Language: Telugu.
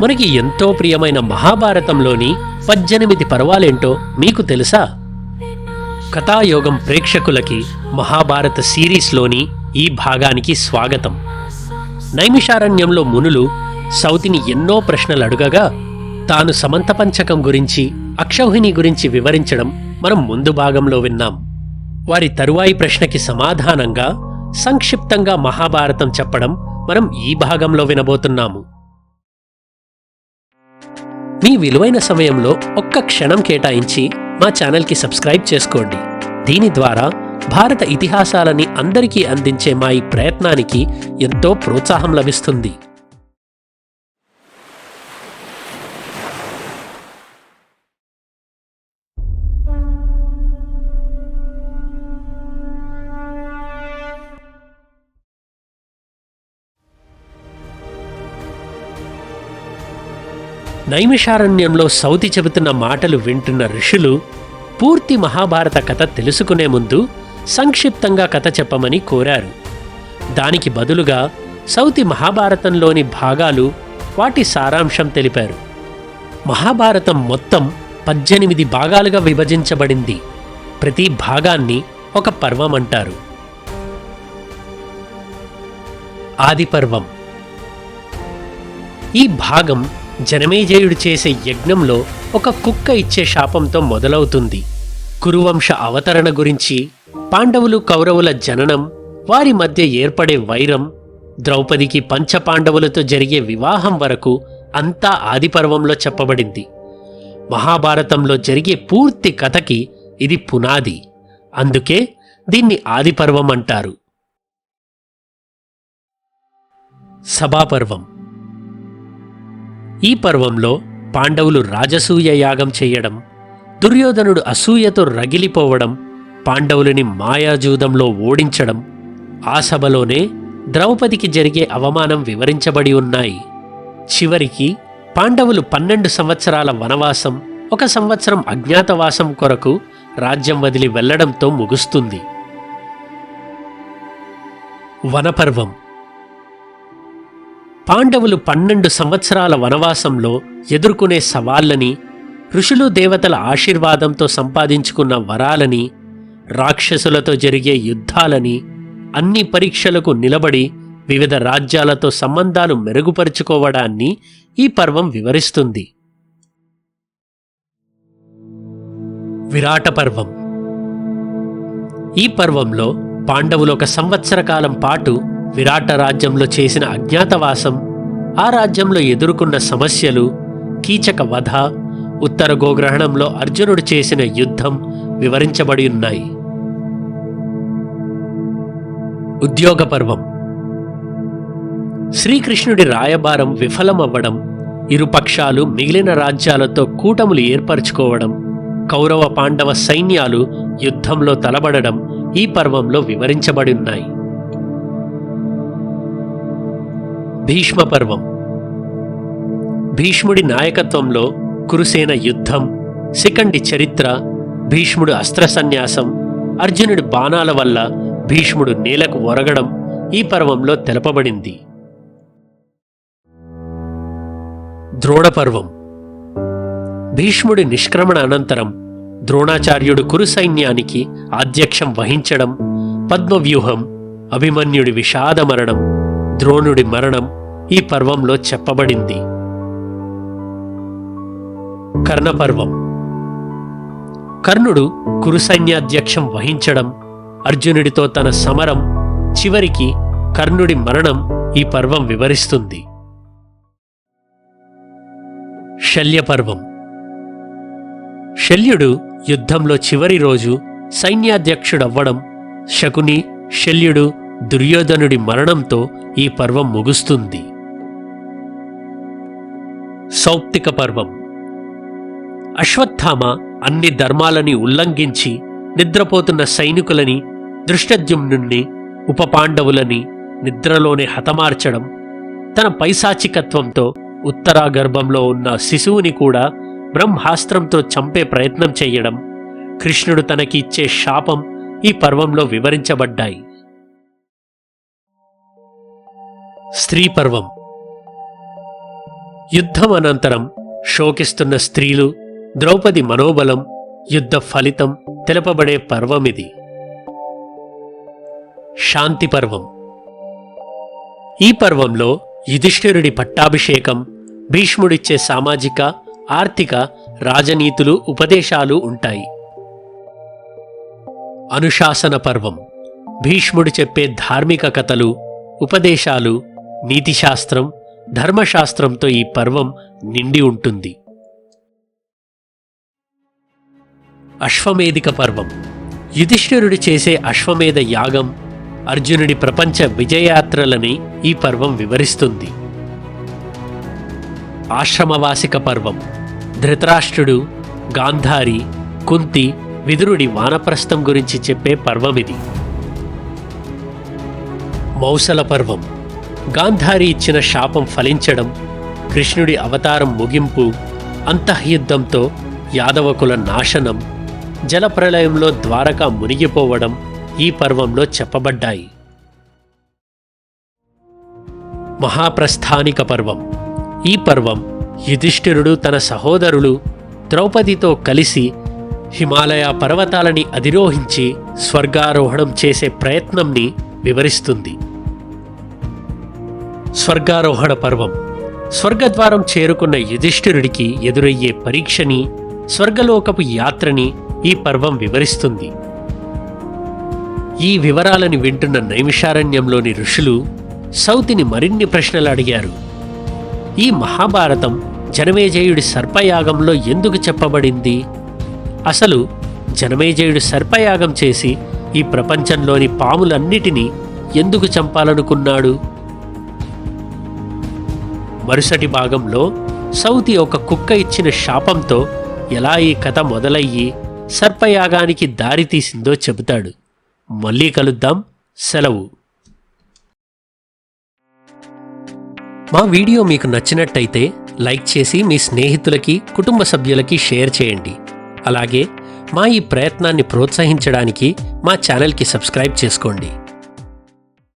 మనకి ఎంతో ప్రియమైన మహాభారతంలోని పద్దెనిమిది పర్వాలేంటో మీకు తెలుసా? కథాయోగం ప్రేక్షకులకి మహాభారత సిరీస్లోని ఈ భాగానికి స్వాగతం. నైమిషారణ్యంలో మునులు సౌతిని ఎన్నో ప్రశ్నలు అడుగగా తాను సమంతపంచకం గురించి అక్షౌహిణి గురించి వివరించడం మనం ముందు భాగంలో విన్నాం. వారి తరువాయి ప్రశ్నకి సమాధానంగా సంక్షిప్తంగా మహాభారతం చెప్పడం మనం ఈ భాగంలో వినబోతున్నాము. మీ విలువైన సమయంలో ఒక్క క్షణం కేటాయించి మా ఛానల్కి సబ్స్క్రైబ్ చేసుకోండి. దీని ద్వారా భారత ఇతిహాసాలని అందరికీ అందించే మా ఈ ప్రయత్నానికి ఎంతో ప్రోత్సాహం లభిస్తుంది. నైమిషారణ్యంలో సౌతి చెబుతున్న మాటలు వింటున్న ఋషులు పూర్తి మహాభారత కథ తెలుసుకునే ముందు సంక్షిప్తంగా కథ చెప్పమని కోరారు. దానికి బదులుగా సౌతి మహాభారతంలోని భాగాలు వాటి సారాంశం తెలిపారు. మహాభారతం మొత్తం పద్దెనిమిది భాగాలుగా విభజించబడింది. ప్రతి భాగాన్ని ఒక పర్వం అంటారు. ఆది పర్వం ఈ భాగం జనమేజయుడు చేసే యజ్ఞంలో ఒక కుక్క ఇచ్చే శాపంతో మొదలవుతుంది. కురువంశ అవతరణ గురించి పాండవులు కౌరవుల జననం వారి మధ్య ఏర్పడే వైరం ద్రౌపదికి పంచపాండవులతో జరిగే వివాహం వరకు అంతా ఆదిపర్వంలో చెప్పబడింది. మహాభారతంలో జరిగే పూర్తి కథకి ఇది పునాది. అందుకే దీన్ని ఆదిపర్వం అంటారు. సభాపర్వం ఈ పర్వంలో పాండవులు రాజసూయ యాగం చేయడం దుర్యోధనుడు అసూయతో రగిలిపోవడం పాండవులని మాయాజూదంలో ఓడించడం ఆ సభలోనే ద్రౌపదికి జరిగే అవమానం వివరించబడి ఉన్నాయి. చివరికి పాండవులు పన్నెండు సంవత్సరాల వనవాసం ఒక సంవత్సరం అజ్ఞాతవాసం కొరకు రాజ్యం వదిలి వెళ్ళడంతో ముగుస్తుంది. వనపర్వం పాండవులు పన్నెండు సంవత్సరాల వనవాసంలో ఎదుర్కొనే సవాళ్ళని ఋషులు దేవతల ఆశీర్వాదంతో సంపాదించుకున్న వరాలని రాక్షసులతో జరిగే యుద్ధాలని అన్ని పరీక్షలకు నిలబడి వివిధ రాజ్యాలతో సంబంధాలు మెరుగుపరుచుకోవడాన్ని ఈ పర్వం వివరిస్తుంది. విరాట పర్వం. ఈ పర్వంలో పాండవులు ఒక సంవత్సర కాలం పాటు విరాట రాజ్యంలో చేసిన అజ్ఞాతవాసం ఆ రాజ్యంలో ఎదుర్కొన్న సమస్యలు కీచక వధ ఉత్తర గోగ్రహణంలో అర్జునుడు చేసిన యుద్ధం వివరించబడి ఉన్నాయి. ఉద్యోగ పర్వం. శ్రీకృష్ణుడి రాయబారం విఫలమవ్వడం ఇరుపక్షాలు మిగిలిన రాజ్యాలతో కూటములు ఏర్పరచుకోవడం కౌరవ పాండవ సైన్యాలు యుద్ధంలో తలబడడం ఈ పర్వంలో వివరించబడి ఉన్నాయి. భీష్మ పర్వం భీష్ముడి నాయకత్వంలో కురుసేన యుద్ధం శిఖండి చరిత్ర భీష్ముడు అస్త్ర సన్యాసం అర్జునుడి బాణాల వల్ల భీష్ముడు నేలకు ఒరగడం ఈ పర్వంలో తెలపబడింది. ద్రోణ పర్వం భీష్ముడి నిష్క్రమణ అనంతరం ద్రోణాచార్యుడు కురు సైన్యానికి ఆధ్యక్షం వహించడం పద్మవ్యూహం అభిమన్యుడి విషాద మరణం ద్రోణుడి మరణం ఈ పర్వంలో చెప్పబడింది. కర్ణపర్వం. కర్ణుడు కురుసైన్యాధ్యక్షం వహించడం అర్జునుడితో తన సమరం చివరికి కర్ణుడి మరణం ఈ పర్వం వివరిస్తుంది. శల్యపర్వం. శల్యుడు యుద్ధంలో చివరి రోజు సైన్యాధ్యక్షుడవ్వడం శకుని శల్యుడు దుర్యోధనుడి మరణంతో ఈ పర్వం ముగుస్తుంది. సౌప్తిక పర్వం. అశ్వత్థామ అన్ని ధర్మాలని ఉల్లంఘించి నిద్రపోతున్న సైనికులని దృష్టద్యుమ్నుణ్ణి ఉపపాండవులని నిద్రలోనే హతమార్చడం తన పైశాచికత్వంతో ఉత్తరాగర్భంలో ఉన్న శిశువుని కూడా బ్రహ్మాస్త్రంతో చంపే ప్రయత్నం చేయడం కృష్ణుడు తనకి ఇచ్చే శాపం ఈ పర్వంలో వివరించబడ్డాయి. స్త్రీ పర్వం యుద్ధం అనంతరం శోకిస్తున్న స్త్రీలు ద్రౌపది మనోబలం యుద్ధ ఫలితం తెలుపబడే పర్వమిది. శాంతి పర్వం ఈ పర్వంలో యుధిష్ఠిరుడి పట్టాభిషేకం భీష్ముడిచ్చే సామాజిక ఆర్థిక రాజనీతులు ఉపదేశాలు ఉంటాయి. అనుశాసన పర్వం. భీష్ముడు చెప్పే ధార్మిక కథలు ఉపదేశాలు నీతిశాస్త్రం ధర్మశాస్త్రంతో ఈ పర్వం నిండి ఉంటుంది. అశ్వమేధిక పర్వం. యుధిష్ఠిరుడు చేసే అశ్వమేధ యాగం అర్జునుడి ప్రపంచ విజయయాత్రలని ఈ పర్వం వివరిస్తుంది. ఆశ్రమవాసిక పర్వం. ధృతరాష్ట్రుడు గాంధారి కుంతి విదురుడి వానప్రస్థం గురించి చెప్పే పర్వమిది. మౌసల పర్వం. గాంధారి ఇచ్చిన శాపం ఫలించడం కృష్ణుడి అవతారం ముగింపు అంతఃయుద్ధంతో యాదవకుల నాశనం జలప్రలయంలో ద్వారక మునిగిపోవడం ఈ పర్వంలో చెప్పబడ్డాయి. మహాప్రస్థానిక పర్వం. ఈ పర్వం యుధిష్ఠిరుడు తన సహోదరులు ద్రౌపదితో కలిసి హిమాలయ పర్వతాలని అధిరోహించి స్వర్గారోహణం చేసే ప్రయత్నంని వివరిస్తుంది. స్వర్గారోహణ పర్వం. స్వర్గద్వారం చేరుకున్న యుధిష్ఠిరుడికి ఎదురయ్యే పరీక్షని స్వర్గలోకపు యాత్రని ఈ పర్వం వివరిస్తుంది. ఈ వివరాలని వింటున్న నైమిషారణ్యంలోని ఋషులు సౌతిని మరిన్ని ప్రశ్నలు అడిగారు. ఈ మహాభారతం జనమేజయుడి సర్పయాగంలో ఎందుకు చెప్పబడింది? అసలు జనమేజయుడు సర్పయాగం చేసి ఈ ప్రపంచంలోని పాములన్నిటినీ ఎందుకు చంపాలనుకున్నాడు? మరుసటి భాగంలో సౌతి ఒక కుక్క ఇచ్చిన శాపంతో ఎలా ఈ కథ మొదలయ్యి సర్పయాగానికి దారితీసిందో చెబుతాడు. మళ్ళీ కలుద్దాం. సెలవు. మా వీడియో మీకు నచ్చినట్టయితే లైక్ చేసి మీ స్నేహితులకి కుటుంబ సభ్యులకి షేర్ చేయండి. అలాగే మా ఈ ప్రయత్నాన్ని ప్రోత్సహించడానికి మా ఛానల్కి సబ్స్క్రైబ్ చేసుకోండి.